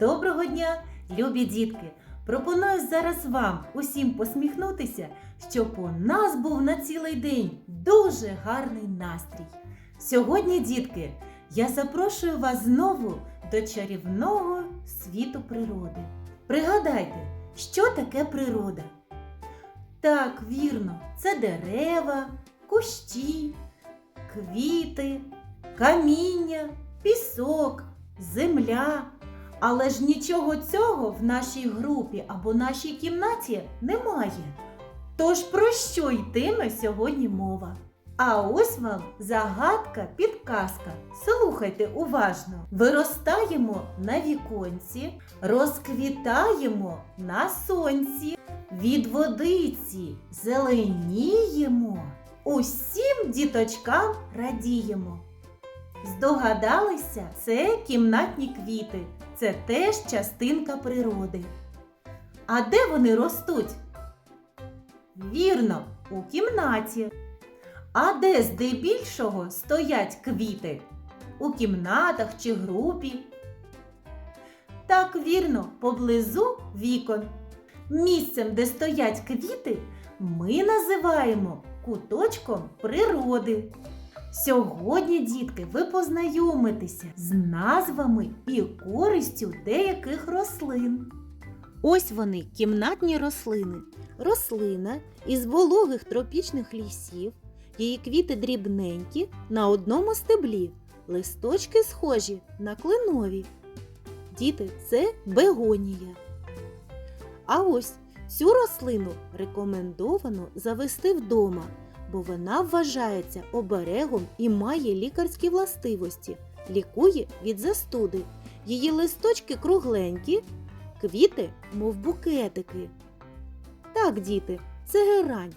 Доброго дня, любі дітки! Пропоную зараз вам усім посміхнутися, щоб у нас був на цілий день дуже гарний настрій. Сьогодні, дітки, я запрошую вас знову до чарівного світу природи. Пригадайте, що таке природа? Так, вірно, це дерева, кущі, квіти, каміння, пісок, земля. Але ж нічого цього в нашій групі або нашій кімнаті немає. Тож про що йтиме сьогодні мова? А ось вам загадка, підказка. Слухайте уважно. Виростаємо на віконці, розквітаємо на сонці, від водиці зеленіємо, усім діточкам радіємо. Здогадалися, це кімнатні квіти, це теж частинка природи. А де вони ростуть? Вірно, у кімнаті. А де здебільшого стоять квіти? У кімнатах чи групі? Так, вірно, поблизу вікон. Місцем, де стоять квіти, ми називаємо куточком природи. Сьогодні, дітки, ви познайомитеся з назвами і користю деяких рослин. Ось вони, кімнатні рослини. Рослина із вологих тропічних лісів, її квіти дрібненькі на одному стеблі, листочки схожі на кленові. Діти, це бегонія. А ось цю рослину рекомендовано завести вдома, бо вона вважається оберегом і має лікарські властивості, лікує від застуди. Її листочки кругленькі, квіти, мов букетики. Так, діти, це герань.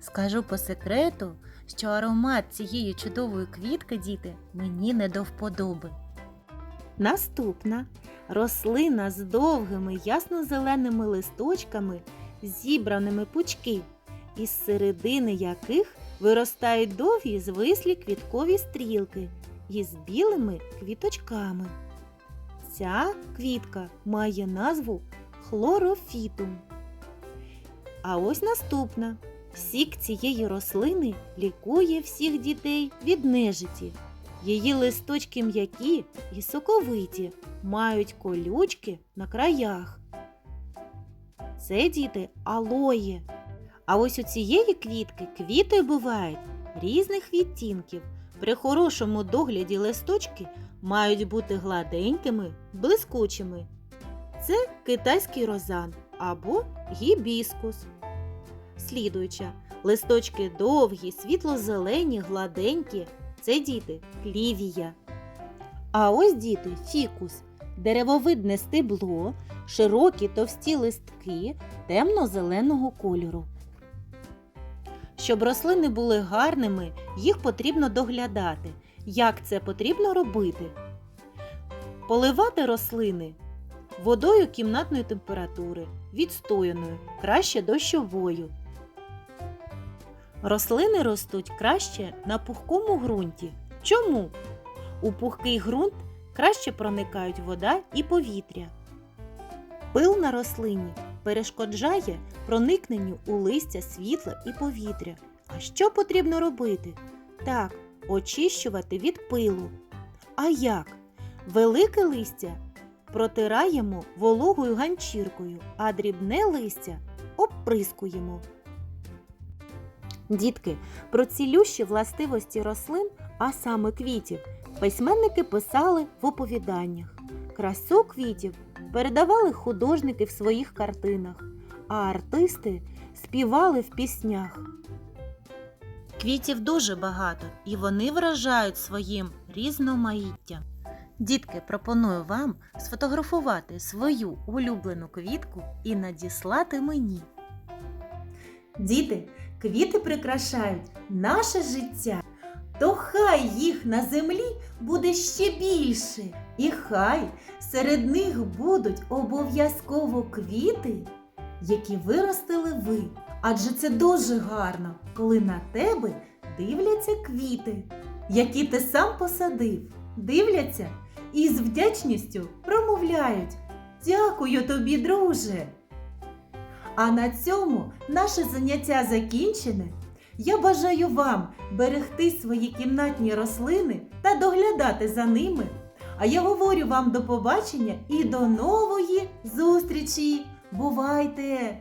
Скажу по секрету, що аромат цієї чудової квітки, діти, мені не до вподоби. Наступна рослина з довгими ясно-зеленими листочками, зібраними пучки, із середини яких виростають довгі звислі квіткові стрілки із білими квіточками. Ця квітка має назву хлорофітум. А ось наступна. Сік цієї рослини лікує всіх дітей від нежиті. Її листочки м'які і соковиті, мають колючки на краях. Це діти алоє. А ось у цієї квітки квіти бувають різних відтінків. При хорошому догляді листочки мають бути гладенькими, блискучими. Це китайський розан або гібіскус. Слідуюча, листочки довгі, світло-зелені, гладенькі. Це діти клівія. А ось діти фікус, деревовидне стебло, широкі товсті листки темно-зеленого кольору. Щоб рослини були гарними, їх потрібно доглядати. Як це потрібно робити? Поливати рослини водою кімнатної температури, відстояною, краще дощовою. Рослини ростуть краще на пухкому ґрунті. Чому? У пухкий ґрунт краще проникають вода і повітря. Пил на рослині перешкоджає проникненню у листя світла і повітря. А що потрібно робити? Так, очищувати від пилу. А як? Велике листя протираємо вологою ганчіркою, а дрібне листя обприскуємо. Дітки, про цілющі властивості рослин, а саме квітів, письменники писали в оповіданнях. Красу квітів передавали художники в своїх картинах, а артисти співали в піснях. Квітів дуже багато, і вони вражають своїм різноманіттям. Дітки, пропоную вам сфотографувати свою улюблену квітку і надіслати мені. Діти, квіти прикрашають наше життя. То хай їх на землі буде ще більше, і хай серед них будуть обов'язково квіти, які виростили ви. Адже це дуже гарно, коли на тебе дивляться квіти, які ти сам посадив. Дивляться і з вдячністю промовляють Дякую тобі, друже. А на цьому наше заняття закінчене. Я бажаю вам берегти свої кімнатні рослини та доглядати за ними. А я говорю вам до побачення і до нової зустрічі. Бувайте!